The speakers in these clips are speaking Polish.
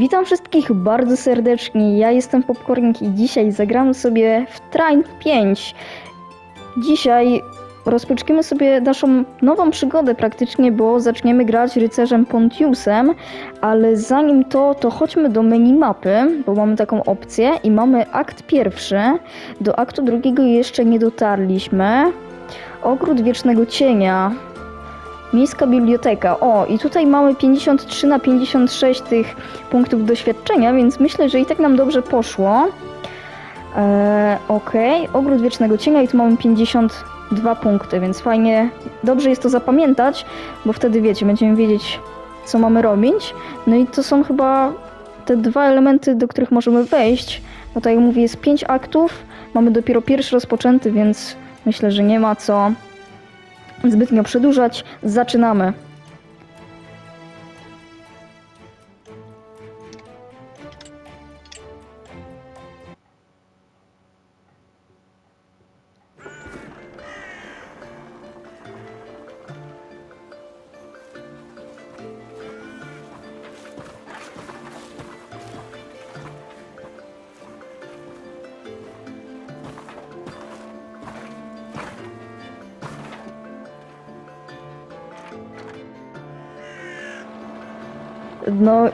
Witam wszystkich bardzo serdecznie. Ja jestem Popcornik i dzisiaj zagramy sobie w Train 5. Dzisiaj rozpoczniemy sobie naszą nową przygodę praktycznie, bo zaczniemy grać rycerzem Pontiusem, ale zanim to, to chodźmy do menu mapy, bo mamy taką opcję i mamy akt pierwszy. Do aktu drugiego jeszcze nie dotarliśmy. Ogród Wiecznego Cienia. Miejska biblioteka. O, i tutaj mamy 53 na 56 tych punktów doświadczenia, więc myślę, że i tak nam dobrze poszło. Eee, Okej, ogród wiecznego cienia i tu mamy 52 punkty, więc fajnie, dobrze jest to zapamiętać, bo wtedy wiecie, będziemy wiedzieć, co mamy robić. No i to są chyba te dwa elementy, do których możemy wejść. No tak jak mówię, jest 5 aktów, mamy dopiero pierwszy rozpoczęty, więc myślę, że nie ma co zbytnio przedłużać. Zaczynamy.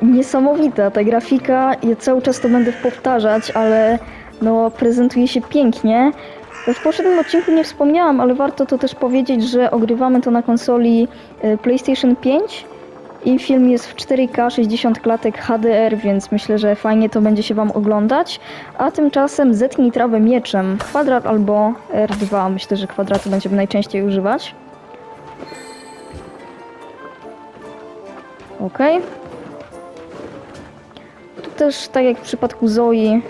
Niesamowita ta grafika. Ja cały czas to będę powtarzać, ale no, prezentuje się pięknie. W poprzednim odcinku nie wspomniałam, ale warto to też powiedzieć, że ogrywamy to na konsoli e, PlayStation 5 i film jest w 4K 60 klatek HDR, więc myślę, że fajnie to będzie się Wam oglądać. A tymczasem zetnij trawę mieczem, kwadrat albo R2. Myślę, że kwadratu będziemy najczęściej używać. Okej. Tu też, tak jak w przypadku Zoi,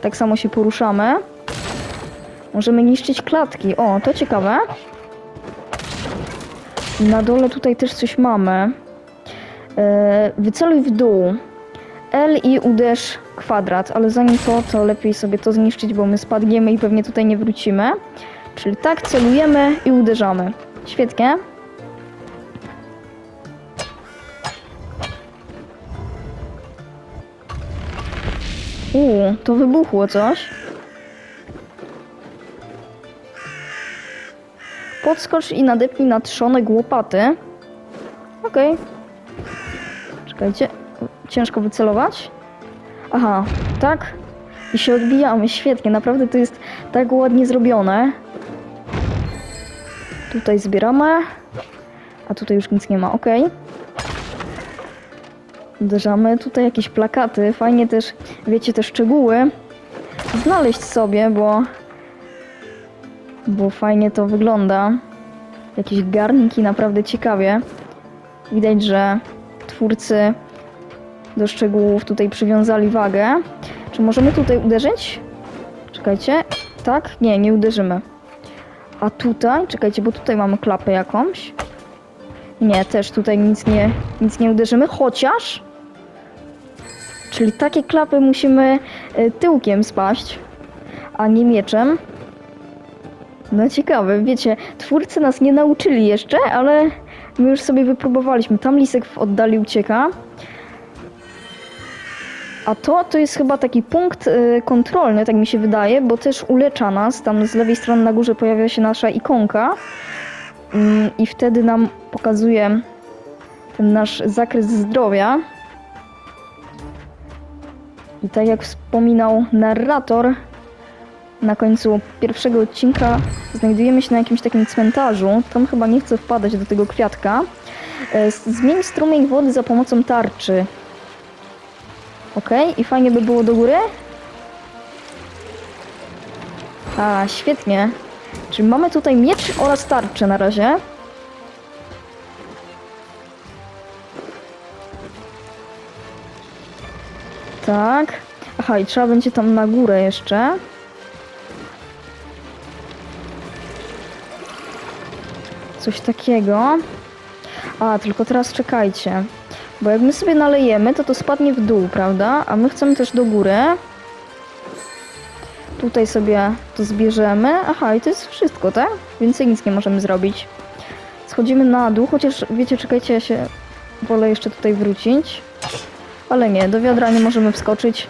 tak samo się poruszamy. Możemy niszczyć klatki. O, to ciekawe. Na dole tutaj też coś mamy. E, wyceluj w dół. L i uderz kwadrat, ale zanim to, to lepiej sobie to zniszczyć, bo my spadniemy i pewnie tutaj nie wrócimy. Czyli tak, celujemy i uderzamy. Świetnie. Uuu, to wybuchło coś. Podskocz i nadepnij na trzonek łopaty. Okej. Czekajcie. Ciężko wycelować. Aha, tak. I się odbijamy. Świetnie, naprawdę to jest tak ładnie zrobione. Tutaj zbieramy. A tutaj już nic nie ma, okej. Uderzamy. Tutaj jakieś plakaty. Fajnie też, wiecie, te szczegóły znaleźć sobie, bo bo fajnie to wygląda. Jakieś garnki naprawdę ciekawie. Widać, że twórcy do szczegółów tutaj przywiązali wagę. Czy możemy tutaj uderzyć? Czekajcie. Tak? Nie, nie uderzymy. A tutaj? Czekajcie, bo tutaj mamy klapę jakąś. Nie, też tutaj nic nie, nic nie uderzymy, chociaż... Czyli takie klapy musimy e, tyłkiem spaść, a nie mieczem. No ciekawe, wiecie, twórcy nas nie nauczyli jeszcze, ale my już sobie wypróbowaliśmy. Tam lisek w oddali ucieka. A to, to jest chyba taki punkt y, kontrolny, tak mi się wydaje, bo też ulecza nas. Tam z lewej strony na górze pojawia się nasza ikonka. Mm, I wtedy nam pokazuje ten nasz zakres zdrowia. I tak jak wspominał narrator, na końcu pierwszego odcinka znajdujemy się na jakimś takim cmentarzu. Tam chyba nie chcę wpadać do tego kwiatka. E, Zmień strumień wody za pomocą tarczy. Ok, i fajnie by było do góry. A, świetnie. Czyli mamy tutaj miecz oraz tarczę na razie. Tak. Aha, i trzeba będzie tam na górę jeszcze. Coś takiego. A, tylko teraz czekajcie. Bo jak my sobie nalejemy, to to spadnie w dół, prawda? A my chcemy też do góry. Tutaj sobie to zbierzemy. Aha, i to jest wszystko, tak? Więcej nic nie możemy zrobić. Schodzimy na dół, chociaż wiecie, czekajcie, ja się wolę jeszcze tutaj wrócić. Ale nie, do wiadra nie możemy wskoczyć.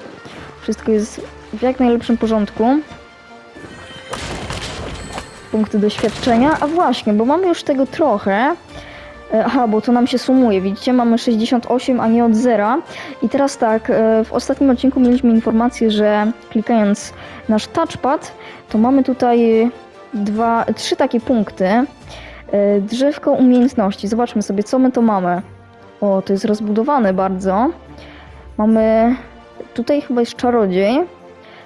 Wszystko jest w jak najlepszym porządku. Punkty doświadczenia. A właśnie, bo mamy już tego trochę. E, Aha, bo to nam się sumuje, widzicie? Mamy 68, a nie od zera. I teraz tak, e, w ostatnim odcinku mieliśmy informację, że klikając nasz touchpad, to mamy tutaj dwa, trzy takie punkty. E, Drzewko umiejętności. Zobaczmy sobie, co my to mamy. O, to jest rozbudowane bardzo. Mamy tutaj chyba jest czarodziej,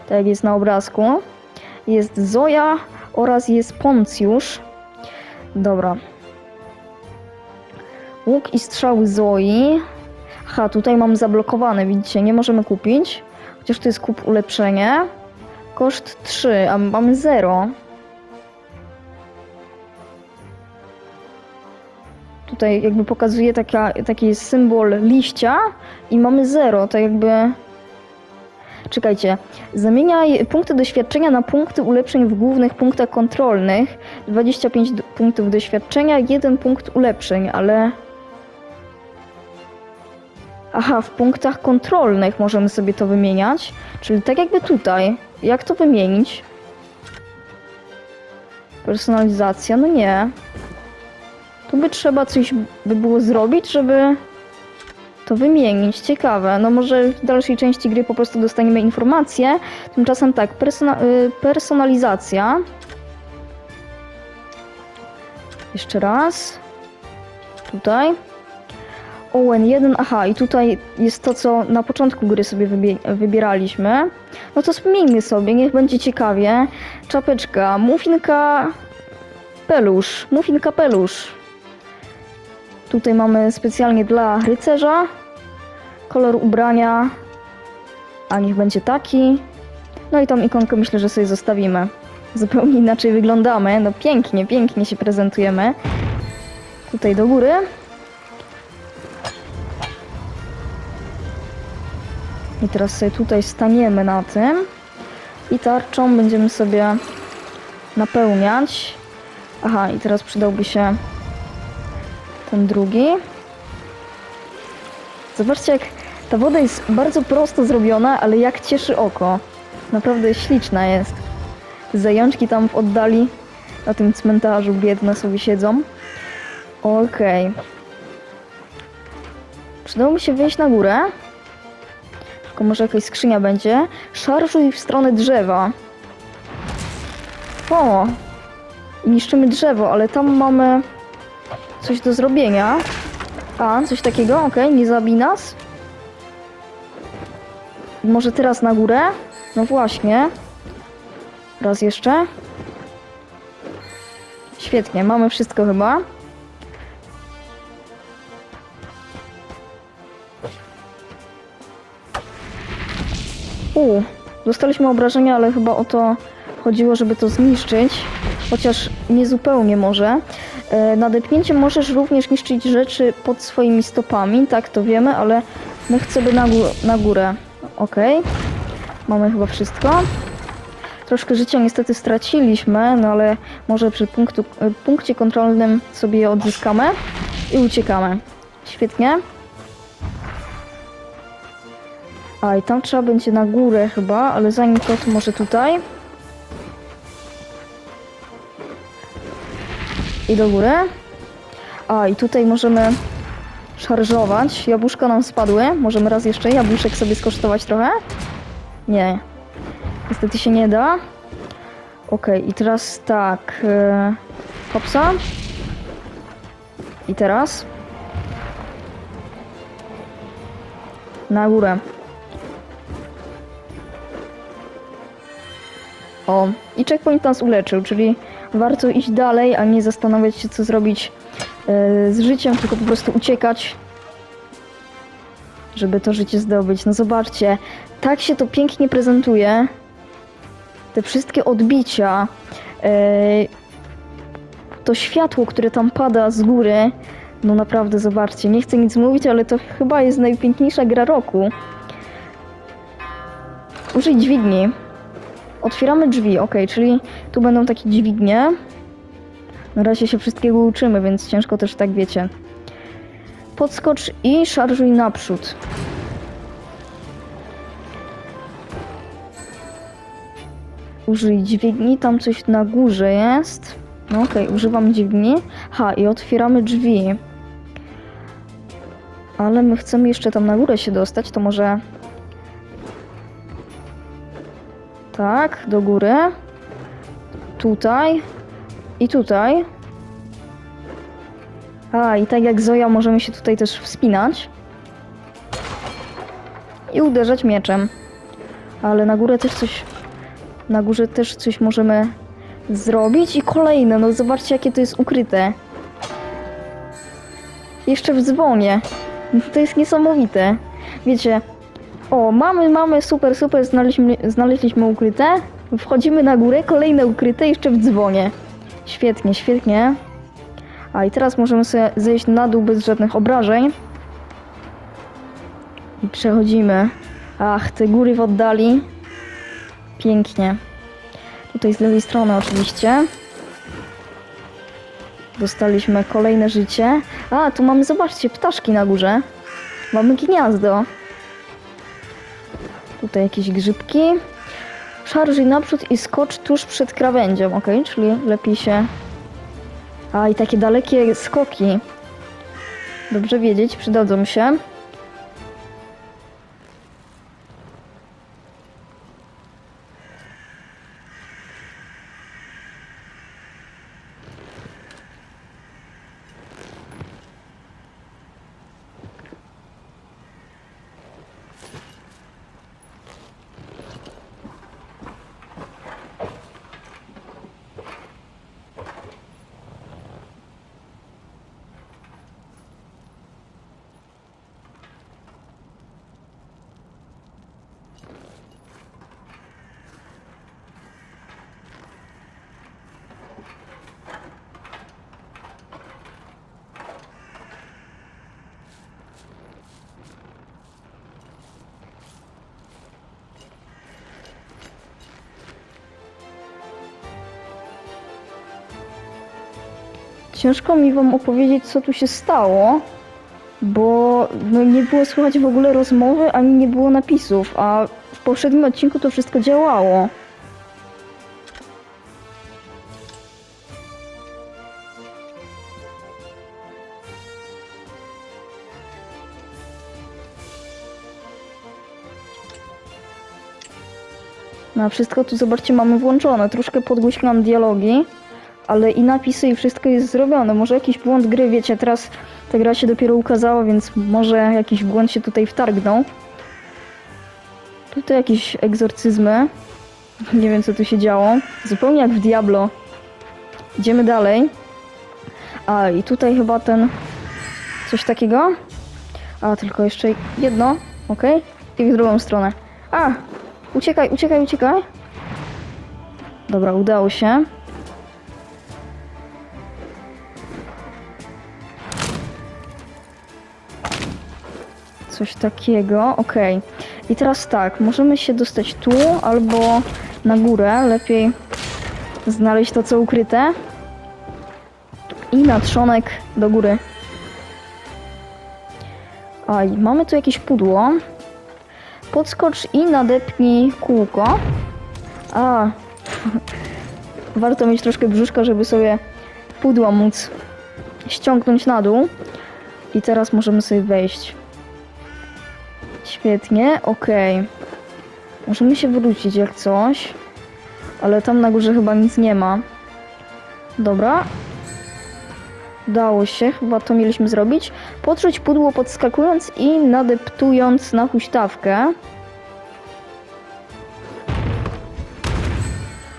tak jak jest na obrazku. Jest Zoja oraz jest Poncjusz. Dobra. Łuk i strzały Zoi. Aha, tutaj mam zablokowane, widzicie, nie możemy kupić. Chociaż to jest kup ulepszenie. Koszt 3, a mamy 0. Tutaj jakby pokazuje taka, taki symbol liścia i mamy 0, tak jakby... Czekajcie, zamieniaj punkty doświadczenia na punkty ulepszeń w głównych punktach kontrolnych. 25 d- punktów doświadczenia, 1 punkt ulepszeń, ale... Aha, w punktach kontrolnych możemy sobie to wymieniać. Czyli tak jakby tutaj. Jak to wymienić? Personalizacja? No nie. Tu by trzeba coś by było zrobić, żeby to wymienić. Ciekawe. No może w dalszej części gry po prostu dostaniemy informację. Tymczasem tak, persona y, personalizacja. Jeszcze raz. Tutaj. Owen 1, aha, i tutaj jest to, co na początku gry sobie wybie- wybieraliśmy. No to zmieńmy sobie, niech będzie ciekawie. Czapeczka, muffinka, pelusz, muffinka pelusz. Tutaj mamy specjalnie dla rycerza. Kolor ubrania, a niech będzie taki. No i tą ikonkę myślę, że sobie zostawimy. Zupełnie inaczej wyglądamy. No pięknie, pięknie się prezentujemy. Tutaj do góry. I teraz sobie tutaj staniemy na tym. I tarczą będziemy sobie napełniać. Aha, i teraz przydałby się ten drugi. Zobaczcie, jak ta woda jest bardzo prosto zrobiona, ale jak cieszy oko. Naprawdę śliczna jest. Zajączki tam w oddali na tym cmentarzu biedne sobie siedzą. Okej. Przydało mi się wyjść na górę. Tylko może jakaś skrzynia będzie. Szarżuj w stronę drzewa. O! Niszczymy drzewo, ale tam mamy coś do zrobienia. A, coś takiego? Okej, nie zabij nas. Może teraz na górę? No właśnie. Raz jeszcze. Świetnie, mamy wszystko chyba. U, dostaliśmy obrażenia, ale chyba o to chodziło, żeby to zniszczyć. Chociaż nie zupełnie może. E, Nadepnięciem możesz również niszczyć rzeczy pod swoimi stopami, tak to wiemy, ale my chcemy na, gó- na górę. Ok. Mamy chyba wszystko. Troszkę życia niestety straciliśmy, no ale może przy punktu, e, punkcie kontrolnym sobie je odzyskamy i uciekamy. Świetnie. A i tam trzeba będzie na górę chyba, ale zanim to, to może tutaj. I do góry. A i tutaj możemy szarżować. Jabłuszka nam spadły. Możemy raz jeszcze jabłuszek sobie skosztować trochę? Nie. Niestety się nie da. Ok, i teraz tak. Yy, hopsa. I teraz. Na górę. O, i checkpoint nas uleczył, czyli warto iść dalej, a nie zastanawiać się, co zrobić e, z życiem, tylko po prostu uciekać, żeby to życie zdobyć. No zobaczcie, tak się to pięknie prezentuje. Te wszystkie odbicia, e, to światło, które tam pada z góry, no naprawdę zobaczcie, nie chcę nic mówić, ale to chyba jest najpiękniejsza gra roku. Użyj dźwigni. Otwieramy drzwi, ok, czyli tu będą takie dźwignie. Na razie się wszystkiego uczymy, więc ciężko też tak wiecie. Podskocz i szarżuj naprzód. Użyj dźwigni, tam coś na górze jest. No okej, okay, używam dźwigni. Ha, i otwieramy drzwi. Ale my chcemy jeszcze tam na górę się dostać, to może Tak, do góry. Tutaj. I tutaj. A, i tak jak Zoja możemy się tutaj też wspinać. I uderzać mieczem. Ale na górę też coś... Na górze też coś możemy zrobić. I kolejne, no zobaczcie jakie to jest ukryte. Jeszcze w dzwonie. To jest niesamowite. Wiecie, o, mamy, mamy, super, super, znaleźliśmy, znaleźliśmy ukryte. Wchodzimy na górę, kolejne ukryte, jeszcze w dzwonie. Świetnie, świetnie. A i teraz możemy sobie zejść na dół bez żadnych obrażeń. I przechodzimy. Ach, te góry w oddali. Pięknie. Tutaj z lewej strony oczywiście. Dostaliśmy kolejne życie. A, tu mamy, zobaczcie, ptaszki na górze. Mamy gniazdo. Tutaj jakieś grzybki. Szarżyj naprzód i skocz tuż przed krawędzią, ok? Czyli lepiej się... A, i takie dalekie skoki. Dobrze wiedzieć, przydadzą się. Ciężko mi wam opowiedzieć, co tu się stało, bo no, nie było słychać w ogóle rozmowy, ani nie było napisów, a w poprzednim odcinku to wszystko działało. Na wszystko tu zobaczcie mamy włączone. Troszkę podgłośniłam dialogi, ale i napisy i wszystko jest zrobione. Może jakiś błąd gry, wiecie, teraz ta gra się dopiero ukazała, więc może jakiś błąd się tutaj wtargnął. Tutaj jakieś egzorcyzmy. Nie wiem co tu się działo. Zupełnie jak w Diablo. Idziemy dalej. A i tutaj chyba ten coś takiego. A tylko jeszcze jedno. Ok. I w drugą stronę. A! Uciekaj, uciekaj, uciekaj. Dobra, udało się. Coś takiego, okej. I teraz tak, możemy się dostać tu albo na górę. Lepiej znaleźć to, co ukryte. I na trzonek do góry. Aj, mamy tu jakieś pudło. Podskocz i nadepnij kółko. A, warto mieć troszkę brzuszka, żeby sobie pudła móc ściągnąć na dół. I teraz możemy sobie wejść. Świetnie, okej. Możemy się wrócić jak coś. Ale tam na górze chyba nic nie ma. Dobra. Udało się, chyba to mieliśmy zrobić. Podrzuć pudło podskakując i nadeptując na huśtawkę.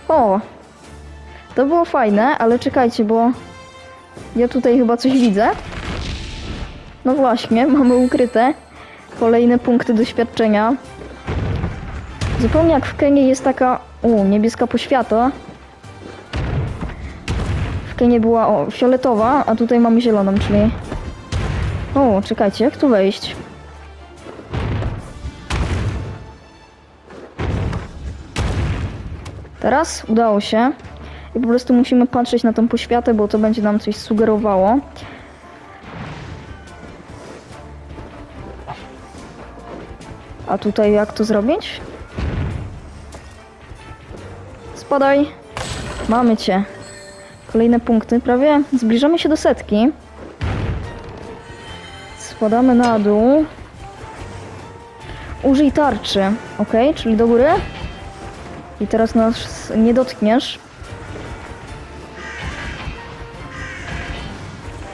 O! To było fajne, ale czekajcie, bo ja tutaj chyba coś widzę. No właśnie, mamy ukryte kolejne punkty doświadczenia. Zupełnie jak w Kenie jest taka, u, niebieska poświata. W Kenie była o, fioletowa, a tutaj mamy zieloną, czyli... O, czekajcie, jak tu wejść? Teraz udało się. I po prostu musimy patrzeć na tą poświatę, bo to będzie nam coś sugerowało. A tutaj jak to zrobić? Spadaj. Mamy cię. Kolejne punkty, prawie zbliżamy się do setki. Spadamy na dół. Użyj tarczy, ok, czyli do góry. I teraz nas nie dotkniesz.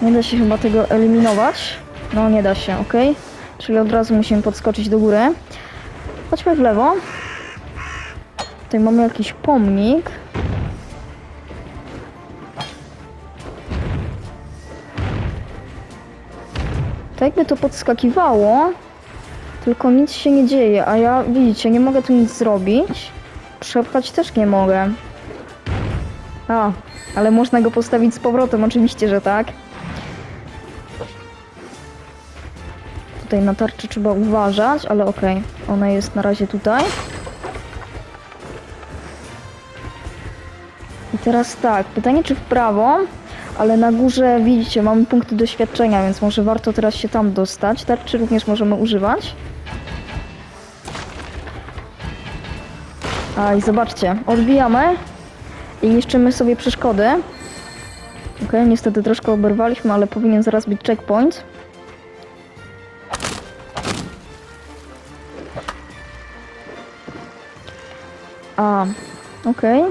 Nie da się chyba tego eliminować. No, nie da się, ok. Czyli od razu musimy podskoczyć do góry. Chodźmy w lewo. Tutaj mamy jakiś pomnik. Tak jakby to podskakiwało, tylko nic się nie dzieje, a ja, widzicie, nie mogę tu nic zrobić. Przepchać też nie mogę. A, ale można go postawić z powrotem, oczywiście, że tak. Tutaj na tarczy trzeba uważać, ale okej, ona jest na razie tutaj. I teraz tak, pytanie czy w prawo, ale na górze widzicie, mamy punkty doświadczenia, więc może warto teraz się tam dostać. Tarczy również możemy używać. A i zobaczcie, odbijamy i niszczymy sobie przeszkody. Ok, niestety troszkę oberwaliśmy, ale powinien zaraz być checkpoint. A, okej.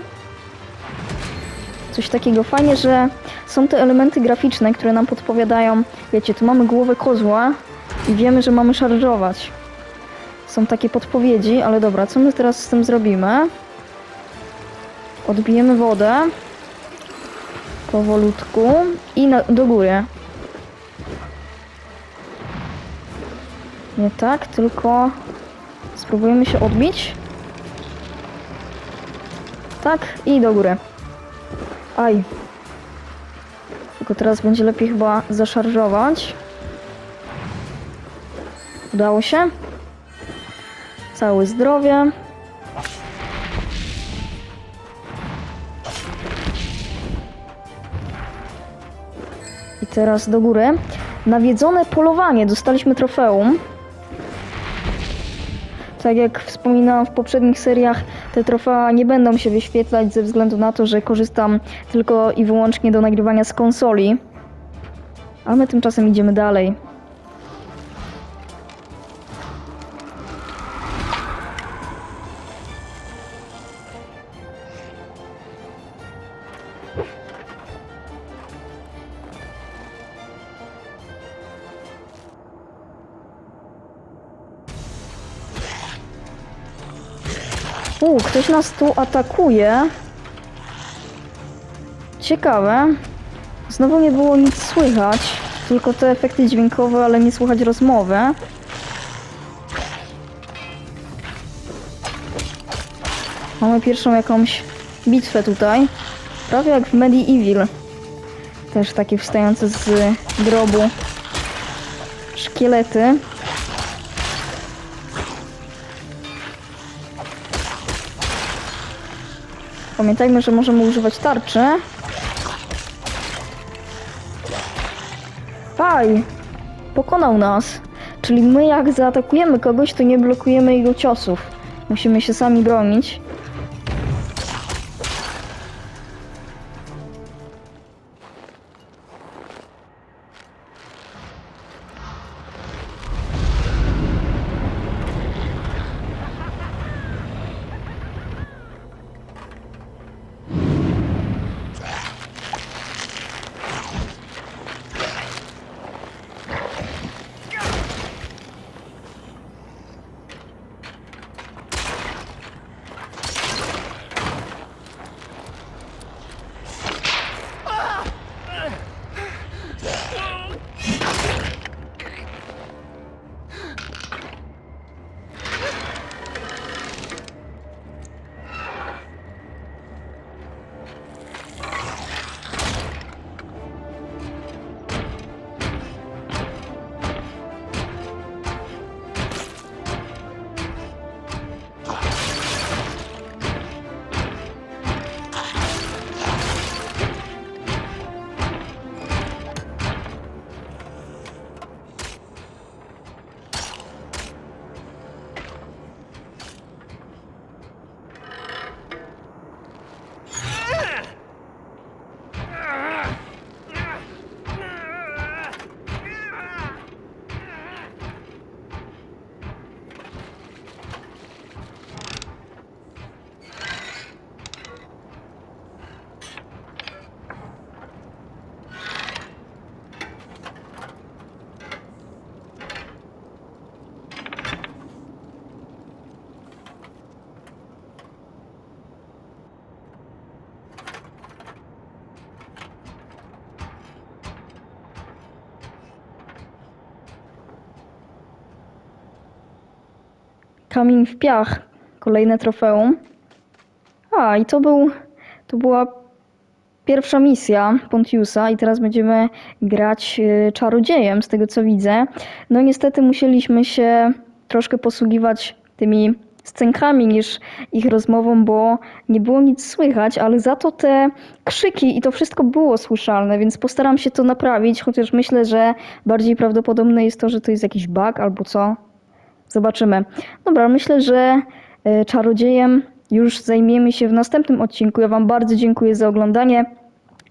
Coś takiego. Fajnie, że są te elementy graficzne, które nam podpowiadają, wiecie, tu mamy głowę kozła i wiemy, że mamy szarżować. Są takie podpowiedzi, ale dobra, co my teraz z tym zrobimy? Odbijemy wodę. Powolutku. I na, do góry. Nie tak, tylko spróbujemy się odbić. Tak, i do góry. Aj. Tylko teraz będzie lepiej chyba zaszarżować. Udało się. Całe zdrowie. I teraz do góry. Nawiedzone polowanie. Dostaliśmy trofeum. Tak jak wspominałam w poprzednich seriach, te trofea nie będą się wyświetlać ze względu na to, że korzystam tylko i wyłącznie do nagrywania z konsoli. A my tymczasem idziemy dalej. Ktoś nas tu atakuje. Ciekawe. Znowu nie było nic słychać. Tylko te efekty dźwiękowe, ale nie słychać rozmowy. Mamy pierwszą jakąś bitwę tutaj. Prawie jak w Medieval. Też takie wstające z grobu szkielety. Pamiętajmy, że możemy używać tarczy. Aj! Pokonał nas. Czyli my jak zaatakujemy kogoś, to nie blokujemy jego ciosów. Musimy się sami bronić. Kamień w piach. Kolejne trofeum. A, i to był, to była pierwsza misja Pontiusa i teraz będziemy grać y, czarodziejem, z tego co widzę. No niestety musieliśmy się troszkę posługiwać tymi scenkami niż ich rozmową, bo nie było nic słychać, ale za to te krzyki i to wszystko było słyszalne, więc postaram się to naprawić, chociaż myślę, że bardziej prawdopodobne jest to, że to jest jakiś bug albo co. Zobaczymy. Dobra, myślę, że e, czarodziejem już zajmiemy się w następnym odcinku. Ja Wam bardzo dziękuję za oglądanie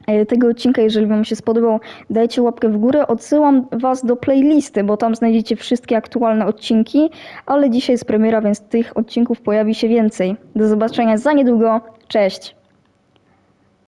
e, tego odcinka. Jeżeli Wam się spodobał, dajcie łapkę w górę. Odsyłam Was do playlisty, bo tam znajdziecie wszystkie aktualne odcinki, ale dzisiaj jest premiera, więc tych odcinków pojawi się więcej. Do zobaczenia za niedługo. Cześć!